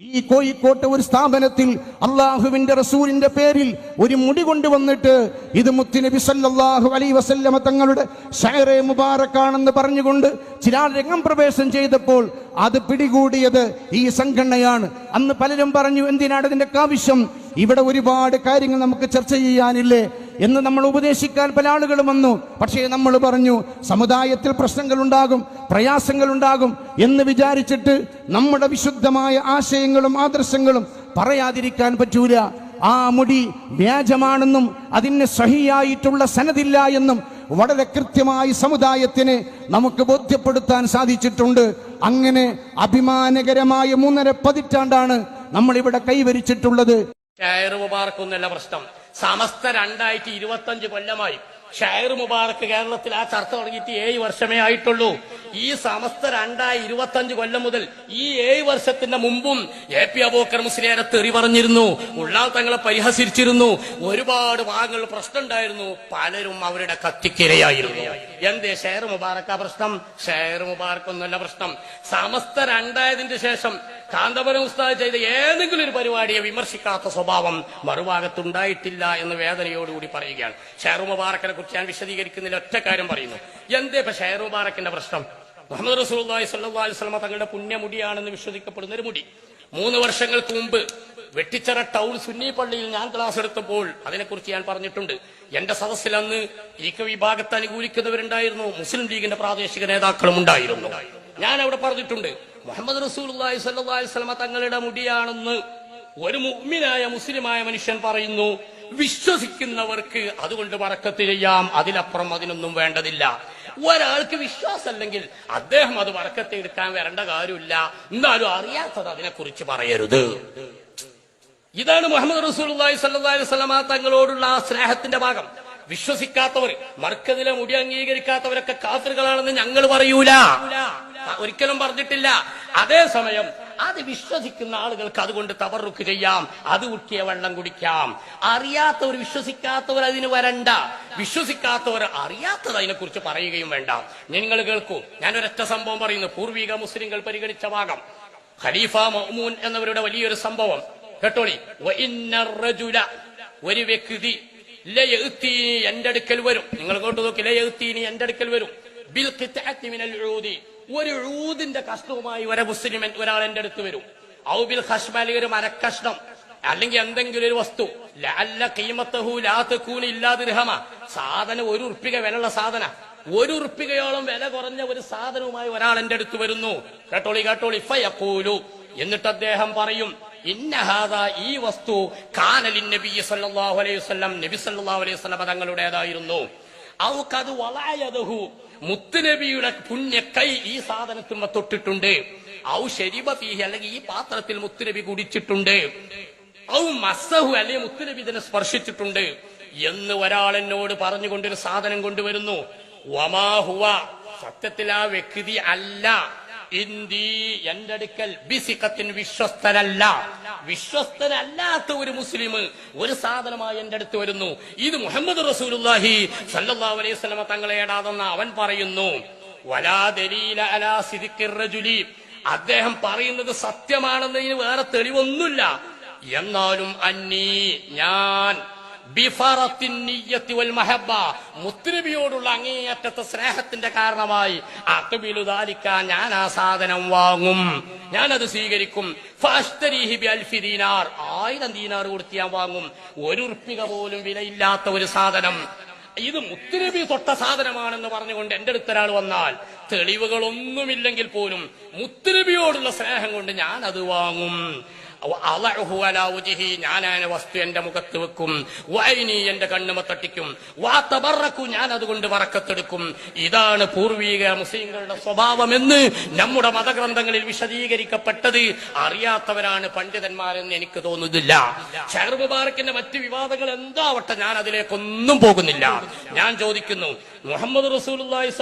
ഈ കോഴിക്കോട്ടെ ഒരു സ്ഥാപനത്തിൽ അള്ളാഹുവിന്റെ റസൂലിന്റെ പേരിൽ ഒരു മുടി കൊണ്ടുവന്നിട്ട് ഇത് മുത്തുനബി സല്ലാഹു അലൈഹി വസല്ലമ തങ്ങളുടെ ഷയറെ മുബാറക്കാണെന്ന് പറഞ്ഞുകൊണ്ട് ചില രംഗം പ്രവേശം ചെയ്തപ്പോൾ അത് പിടികൂടിയത് ഈ സംഘടനയാണ്. അന്ന് പലരും പറഞ്ഞു എന്തിനാണ് ഇതിന്റെ ആവശ്യം ഇവിടെ ഒരുപാട് കാര്യങ്ങൾ നമുക്ക് ചർച്ച ചെയ്യാനില്ലേ? എന്ന് നമ്മൾ ഉപദേശിക്കാൻ പല ആളുകളും വന്നു. പക്ഷേ നമ്മൾ പറഞ്ഞു സമുദായത്തിൽ പ്രയാസങ്ങൾ ഉണ്ടാകും എന്ന് വിചാരിച്ചിട്ട് നമ്മുടെ വിശുദ്ധമായ ആശയങ്ങളും ആദർശങ്ങളും പറയാതിരിക്കാൻ പറ്റൂല. ആ മുടി വ്യാജമാണെന്നും അതിന് സഹിയായിട്ടുള്ള സനതില്ല എന്നും വളരെ കൃത്യമായി സമുദായത്തിന് നമുക്ക് ബോധ്യപ്പെടുത്താൻ സാധിച്ചിട്ടുണ്ട്. അങ്ങനെ അഭിമാനകരമായ മൂന്നര പതിറ്റാണ്ടാണ് നമ്മൾ ഇവിടെ കൈവരിച്ചിട്ടുള്ളത് പ്രശ്നം. സമസ്ത രണ്ടായിരത്തി ഇരുപത്തഞ്ച് കൊല്ലമായി. ഷായർ മുബാറക്ക് കേരളത്തിൽ ആ ചർച്ച തുടങ്ങിയിട്ട് ഏഴ് വർഷമേ ആയിട്ടുള്ളൂ. ഈ സമസ്ത രണ്ടായി ഇരുപത്തഞ്ച് കൊല്ലം മുതൽ ഈ ഏഴ് വർഷത്തിന്റെ മുമ്പും എ പി അബോക്കർ മുസ്ലിയാരെ തെറി പറഞ്ഞിരുന്നു. ഉള്ളാൽ തങ്ങളെ പരിഹസിച്ചിരുന്നു. ഒരുപാട് ഭാഗങ്ങൾ പ്രശ്നം ഉണ്ടായിരുന്നു പലരും അവരുടെ കത്തിക്കിരയായിരുന്നു. എന്തേ? ഷെയർ മുബാറക്ക പ്രശ്നം? ഷെയർ മുബാറക്ക് ഒന്നല്ല പ്രശ്നം. സമസ്ത രണ്ടായതിന്റെ ശേഷം കാന്തപുരം ഉസ്താദ് ചെയ്ത ഏതെങ്കിലും ഒരു പരിപാടിയെ വിമർശിക്കാത്ത സ്വഭാവം മറുഭാഗത്തുണ്ടായിട്ടില്ല എന്ന് വേദനയോടുകൂടി പറയുകയാണ്. ഷെയർ മുബാറക്കിനെ കുറിച്ച് ഞാൻ വിശദീകരിക്കുന്നതിൽ ഒറ്റ കാര്യം പറയുന്നു. എന്തേ ഇപ്പൊ ഷെയർ മുബാറക്കിന്റെ പ്രശ്നം? മുഹമ്മദ് റസൂള്ളി സല്ലാ അലൈഹി വസല്ലമ തങ്ങളുടെ പുണ്യമുടിയാണെന്ന് വിശ്വസിക്കപ്പെടുന്ന ഒരു മുടി. മൂന്ന് വർഷങ്ങൾക്ക് മുമ്പ് വെട്ടിച്ചറ ടൗൺ സുന്നി പള്ളിയിൽ ഞാൻ ക്ലാസ് എടുത്തപ്പോൾ അതിനെക്കുറിച്ച് ഞാൻ പറഞ്ഞിട്ടുണ്ട്. എന്റെ സദസ്സിൽ അന്ന് ഈക്ക വിഭാഗത്തെ അനുകൂലിക്കുന്നവരുണ്ടായിരുന്നു. മുസ്ലിം ലീഗിന്റെ പ്രാദേശിക നേതാക്കളും ഉണ്ടായിരുന്നു. ഞാൻ അവിടെ പറഞ്ഞിട്ടുണ്ട് മുഹമ്മദ് റസൂൽ സല്ലാ അലൈഹി വസല്ലമ തങ്ങളുടെ മുടിയാണെന്ന് ഒരു മുഗ്മിനായ മുസ്ലിമായ മനുഷ്യൻ പറയുന്നു വിശ്വസിക്കുന്നവർക്ക് അതുകൊണ്ട് വറക്കത്ത് ചെയ്യാം. അതിലപ്പുറം അതിനൊന്നും വേണ്ടതില്ല. ഒരാൾക്ക് വിശ്വാസമല്ലെങ്കിൽ അദ്ദേഹം അത് വറക്കത്ത് എടുക്കാൻ വരേണ്ട കാര്യമില്ല. എന്നാലും അറിയാത്തത് അതിനെക്കുറിച്ച് പറയരുത്. ഇതാണ് മുഹമ്മദ് റസൂലി സല്ലി സ്വലമ തങ്ങളോടുള്ള ആ സ്നേഹത്തിന്റെ ഭാഗം. വിശ്വസിക്കാത്തവർ മർക്കതിലെ മുടി അംഗീകരിക്കാത്തവരൊക്കെ കാഫിറുകളാണെന്ന് ഞങ്ങൾ പറയൂല. ഒരിക്കലും പറഞ്ഞിട്ടില്ല. അതേസമയം അത് വിശ്വസിക്കുന്ന ആളുകൾക്ക് അതുകൊണ്ട് തവറുക്ക് ചെയ്യാം. അത് കുട്ടിയ വെള്ളം കുടിക്കാം. അറിയാത്തവർ വിശ്വസിക്കാത്തവർ അതിന് വരണ്ട. വിശ്വസിക്കാത്തവർ അറിയാത്തത് അതിനെക്കുറിച്ച് പറയുകയും വേണ്ട. നിങ്ങൾ കേൾക്കൂ. ഞാൻ ഒരൊറ്റ സംഭവം പറയുന്നു. പൂർവീക മുസ്ലിങ്ങൾ പരിഗണിച്ച ഭാഗം. ഖലീഫ മഹ്മൂൻ എന്നവരുടെ വലിയൊരു സംഭവം. കേട്ടോളി. ഒരു വ്യക്തി എന്റെ അടുക്കൽ വരും. നിങ്ങൾ കേട്ടു നോക്കി. എന്റെ അടുക്കൽ വരും. ബിൽ ഒരു ഊതിന്റെ കഷ്ണവുമായി ഒരു മുസ്ലിം ഒരാൾ എന്റെ അടുത്ത് വരും. ഔബിൽ ഹഷ്മലി ഒരു മരക്കഷ്ണം. അല്ലെങ്കിൽ എന്തെങ്കിലും ഒരു വസ്തു. ലഅല്ല കീമത്തഹു ലാ തകൂന ഇല്ലാ ദിർഹമ. സാധനം ഒരു ഉറുപ്പിക വിലയുള്ള സാധന. ഒരു ഉറുപ്പികയോളം വില കുറഞ്ഞ ഒരു സാധനവുമായി ഒരാൾ എന്റെ അടുത്ത് വരുന്നു. കേട്ടോളി കേട്ടോളി. ഫയക്കൂലു എന്നിട്ട് അദ്ദേഹം പറയും ഇന്നഹാദ ഈ വസ്തു കാനലിൻ നബി സല്ലല്ലാഹു അലൈഹി വസല്ലം. നബി സല്ലല്ലാഹു അലൈഹി വസല്ലം തങ്ങളുടേതായിരുന്നു ഔകത് വളയദഹു മുത്തുനബിയുടെ പുണ്യ കൈ ഈ സാധനത്തിൽ തൊട്ടിട്ടുണ്ട്. ഔ ശരീബ ഫീഹി അല്ലെങ്കിൽ ഈ പാത്രത്തിൽ മുത്തുനബി കുടിച്ചിട്ടുണ്ട്. ഔ മസഹു അല്ലെങ്കിൽ മുത്തുനബി ഇതിനെ സ്പർശിച്ചിട്ടുണ്ട്. എന്ന് ഒരാൾ എന്നോട് പറഞ്ഞുകൊണ്ടൊരു സാധനം കൊണ്ടുവരുന്നു. വമാഹുവ സത്യത്തിൽ ആ വ്യക്തി അല്ല. ഇന്ദി എന്റെ അടുക്കൽ ബിസിക്കത്തിന് വിശ്വസ്തനല്ല വിശ്വസ്തനല്ലാത്ത ഒരു മുസ്ലിം ഒരു സാധനമായി എന്റെ അടുത്ത് വരുന്നു. ഇത് മുഹമ്മദ് റസൂലുല്ലാഹി സല്ലല്ലാഹു അലൈഹി വസല്ലമ തങ്ങളെ ഏടാതെന്ന് അവൻ പറയുന്നു. വലാ ദലീല അലാ സിദിഖിർ റജുലി. അദ്ദേഹം പറയുന്നത് സത്യമാണെന്നതിന് വേറെ തെളിവൊന്നുമില്ല. എന്നാലും അന്നീ ഞാൻ മുത്തുനബിയോടുള്ള അങ്ങേയറ്റത്തെ സ്നേഹത്തിന്റെ കാരണമായി അക്ബിലു ദാലിക്ക ഞാൻ ആ സാധനം വാങ്ങും. ഞാൻ അത് സ്വീകരിക്കും ആയിരം ദീനാർ കൊടുത്ത് ഞാൻ വാങ്ങും. ഒരു ഉറുപ്പിക പോലും വിലയില്ലാത്ത ഒരു സാധനം. ഇത് മുത്തുനബി തൊട്ട സാധനമാണെന്ന് പറഞ്ഞുകൊണ്ട് എന്റെ അടുത്ത് ഒരാൾ വന്നാൽ തെളിവുകളൊന്നുമില്ലെങ്കിൽ പോലും മുത്തുനബിയോടുള്ള സ്നേഹം കൊണ്ട് ഞാൻ അത് വാങ്ങും. ആ വസ്തു എന്റെ മുഖത്ത് വെക്കും. വൈനി എന്റെ കണ്ണുമ തട്ടിക്കും ഞാൻ അതുകൊണ്ട് വറക്കത്തെടുക്കും. ഇതാണ് പൂർവീക മുസ്ലിങ്ങളുടെ സ്വഭാവമെന്ന് നമ്മുടെ മതഗ്രന്ഥങ്ങളിൽ വിശദീകരിക്കപ്പെട്ടത്. അറിയാത്തവരാണ് പണ്ഡിതന്മാരെന്ന് എനിക്ക് തോന്നുന്നില്ല. ഷഹർ മുബാറക്കിന്റെ മറ്റ് വിവാദങ്ങൾ എന്താവട്ടെ ഞാൻ അതിലേക്കൊന്നും പോകുന്നില്ല. ഞാൻ ചോദിക്കുന്നു മുഹമ്മദ് റസൂൽ അലൈഹി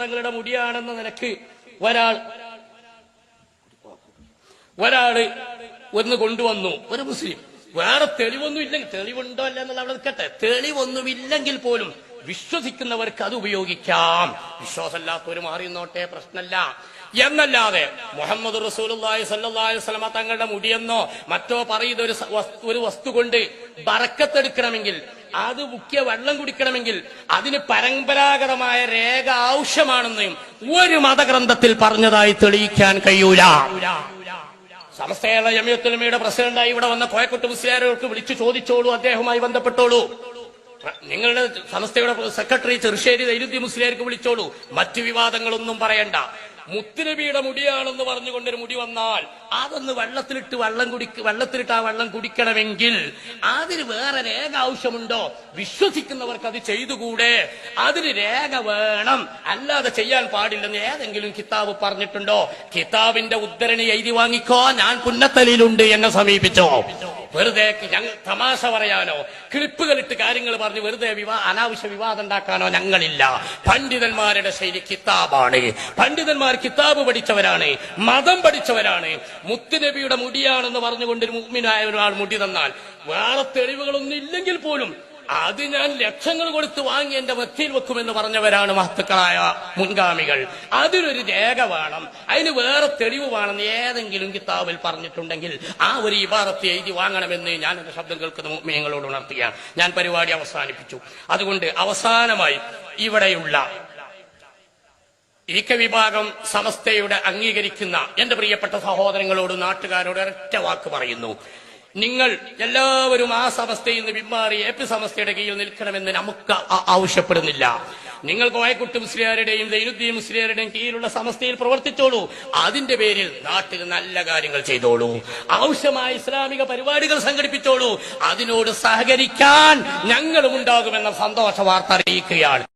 തങ്ങളുടെ മുടിയാണെന്ന നിനക്ക് ഒരാൾ ഒരാൾ ഒന്ന് കൊണ്ടുവന്നു. ഒരു മുസ്ലിം. വേറെ തെളിവൊന്നും ഇല്ലെങ്കിൽ തെളിവുണ്ടോ അല്ല എന്നുള്ള അവിടെ നിൽക്കട്ടെ. തെളിവൊന്നുമില്ലെങ്കിൽ പോലും വിശ്വസിക്കുന്നവർക്ക് അത് ഉപയോഗിക്കാം. വിശ്വാസമില്ലാത്തവർ മാറി നോട്ടെ പ്രശ്നമല്ല. എന്നല്ലാതെ മുഹമ്മദ് അലൈഹി വസല്ലമ തങ്ങളുടെ മുടിയെന്നോ മറ്റോ പറയുന്ന ഒരു ഒരു വസ്തു കൊണ്ട് ബറക്കത്തെടുക്കണമെങ്കിൽ അത് മുഖ്യ വെള്ളം കുടിക്കണമെങ്കിൽ അതിന് പരമ്പരാഗതമായ രേഖ ആവശ്യമാണെന്നും ഒരു മതഗ്രന്ഥത്തിൽ പറഞ്ഞതായി തെളിയിക്കാൻ കഴിയൂല. സമസ്തയുള്ള ജമിയത്തുലമയുടെ പ്രസിഡന്റായി ഇവിടെ വന്ന കോയക്കുട്ട് മുസ്ലിയാരോർക്ക് വിളിച്ചു ചോദിച്ചോളൂ അദ്ദേഹവുമായി ബന്ധപ്പെട്ടോളൂ. നിങ്ങളുടെ സംസ്ഥയുടെ സെക്രട്ടറി ചെറുശ്ശേരി ദൈരുദ്ദി മുസ്ലിയാർക്ക് വിളിച്ചോളൂ. മറ്റു വിവാദങ്ങളൊന്നും പറയണ്ട. മുത്തുനബിയുടെ മുടിയാണെന്ന് പറഞ്ഞുകൊണ്ടൊരു മുടി വന്നാൽ അതൊന്ന് വെള്ളത്തിലിട്ട് വെള്ളം കുടിക്ക് വെള്ളത്തിലിട്ട് ആ വെള്ളം കുടിക്കണമെങ്കിൽ അതിന് വേറെ രേഖ ആവശ്യമുണ്ടോ? വിശ്വസിക്കുന്നവർക്ക് അത് ചെയ്തുകൂടെ? അതിന് രേഖ വേണം. അല്ലാതെ ചെയ്യാൻ പാടില്ലെന്ന് ഏതെങ്കിലും കിതാബ് പറഞ്ഞിട്ടുണ്ടോ? കിതാബിന്റെ ഉദ്ധരണി എഴുതി വാങ്ങിക്കോ. ഞാൻ പുന്നത്തലിയിലുണ്ട് എന്നെ സമീപിച്ചോ? വെറുതെ ഞങ്ങൾ തമാശ പറയാനോ? ക്ലിപ്പുകളിട്ട് കാര്യങ്ങൾ പറഞ്ഞ് വെറുതെ വിവാ അനാവശ്യ വിവാദം ഉണ്ടാക്കാനോ ഞങ്ങളില്ല. പണ്ഡിതന്മാരുടെ ശൈലി കിതാബാണ്. പണ്ഡിതന്മാർ കിതാബ് പഠിച്ചവരാണ്. മതം പഠിച്ചവരാണ്. മുത്തുനബിയുടെ മുടിയാണെന്ന് പറഞ്ഞുകൊണ്ട് മുഗ്മിനായ ഒരാൾ മുടി തന്നാൽ വേറെ തെളിവുകളൊന്നും ഇല്ലെങ്കിൽ പോലും അത് ഞാൻ ലക്ഷങ്ങൾ കൊടുത്ത് വാങ്ങി എന്റെ വൃത്തിയിൽ വെക്കുമെന്ന് പറഞ്ഞവരാണ് മഹത്തുക്കളായ മുൻഗാമികൾ. അതിനൊരു രേഖ വേണം. അതിന് വേറെ തെളിവ് വേണമെന്ന് ഏതെങ്കിലും കിതാബിൽ പറഞ്ഞിട്ടുണ്ടെങ്കിൽ ആ ഒരു ഇബാറത്ത് എഴുതി വാങ്ങണമെന്ന് ഞാൻ എന്റെ ശബ്ദം കേൾക്കുന്ന മുമ്മിയങ്ങളോട് ഉണർത്തുകയാണ്. ഞാൻ പരിപാടി അവസാനിപ്പിച്ചു. അതുകൊണ്ട് അവസാനമായി ഇവിടെയുള്ള ഈക്ക വിഭാഗം സമസ്തയുടെ അംഗീകരിക്കുന്ന എന്റെ പ്രിയപ്പെട്ട സഹോദരങ്ങളോട് നാട്ടുകാരോട് ഒരൊറ്റ വാക്ക് പറയുന്നു. നിങ്ങൾ എല്ലാവരും ആ സമസ്തയിൽ നിന്ന് പിന്മാറി എ പി സമസ്തയുടെ കീഴിൽ നിൽക്കണമെന്ന് നമുക്ക് ആവശ്യപ്പെടുന്നില്ല. നിങ്ങൾ കോയക്കുട്ടി മുസ്ലിയാരുടെയും ദൈനുദ്ദീൻ മുസ്ലിയാരുടെയും കീഴിലുള്ള സമസ്തയിൽ പ്രവർത്തിച്ചോളൂ. അതിന്റെ പേരിൽ നാട്ടിൽ നല്ല കാര്യങ്ങൾ ചെയ്തോളൂ. ആവശ്യമായ ഇസ്ലാമിക പരിപാടികൾ സംഘടിപ്പിച്ചോളൂ. അതിനോട് സഹകരിക്കാൻ ഞങ്ങളും ഉണ്ടാകുമെന്ന സന്തോഷ വാർത്ത അറിയിക്കുകയാണ്.